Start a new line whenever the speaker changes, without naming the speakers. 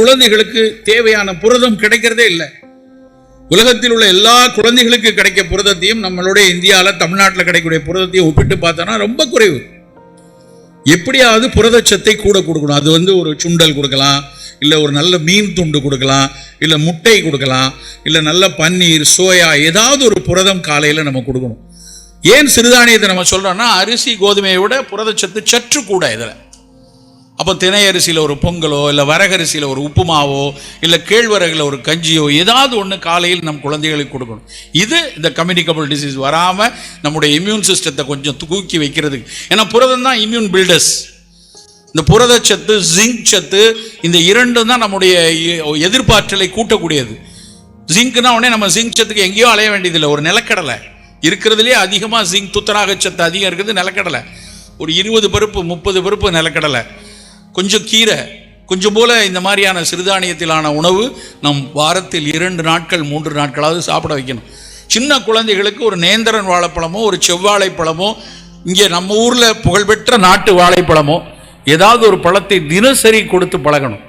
குழந்தைகளுக்கு தேவையான புரதம் கிடைக்கிறதே இல்லை. உலகத்தில் உள்ள எல்லா குழந்தைகளுக்கு கிடைக்க புரதத்தையும் நம்மளுடைய இந்தியாவில் தமிழ்நாட்டில் கிடைக்கக்கூடிய புரதத்தையும் ஒப்பிட்டு பார்த்தோன்னா ரொம்ப குறைவு. எப்படியாவது புரதச்சத்தை கூட கொடுக்கணும். அது வந்து ஒரு சுண்டல் கொடுக்கலாம் இல்லை ஒரு நல்ல மீன் துண்டு கொடுக்கலாம் இல்லை முட்டை கொடுக்கலாம் இல்லை நல்ல பன்னீர் சோயா ஏதாவது ஒரு புரதம் காலையில் நம்ம கொடுக்கணும். ஏன் சிறுதானியத்தை நம்ம சொல்கிறோன்னா அரிசி கோதுமையை விட புரதச்சத்து சற்று கூட இதில். அப்போ தினை அரிசியில் ஒரு பொங்கலோ இல்லை வரகரிசியில் ஒரு உப்புமாவோ இல்லை கேழ்வரகில் ஒரு கஞ்சியோ ஏதாவது ஒன்று காலையில் நம் குழந்தைகளுக்கு கொடுக்கணும். இது இந்த கம்யூனிகபிள் டிசீஸ் வராமல் நம்முடைய இம்யூன் சிஸ்டத்தை கொஞ்சம் தூக்கி வைக்கிறதுக்கு. ஏன்னா புரதம் தான் இம்யூன் பில்டர்ஸ் இந்த புரதச்சத்து ஜிங்க் சத்து இந்த இரண்டும் தான் நம்முடைய எதிர்பார்த்தலை கூட்டக்கூடியது. ஜிங்க்னா உடனே நம்ம ஜிங்க் சத்துக்கு எங்கேயோ அலைய வேண்டியதில்லை. ஒரு நிலக்கடலை. இருக்கிறதுலே அதிகமாக ஜிங்க் துத்தராக சத்து அதிகம் இருக்குது நிலக்கடலை. ஒரு இருபது பருப்பு முப்பது பருப்பு நிலக்கடலை. கொஞ்சம் கீரை கொஞ்சம் போல இந்த மாதிரியான சிறுதானியத்திலான உணவு நம் வாரத்தில் இரண்டு நாட்கள் மூன்று நாட்களாவது சாப்பிட வைக்கணும். சின்ன குழந்தைகளுக்கு ஒரு நேந்திரன் வாழைப்பழமோ ஒரு செவ்வாழைப்பழமோ இங்கே நம்ம ஊரில் புகழ்பெற்ற நாட்டு வாழைப்பழமோ ஏதாவது ஒரு பழத்தை தினசரி கொடுத்து பழகணும்.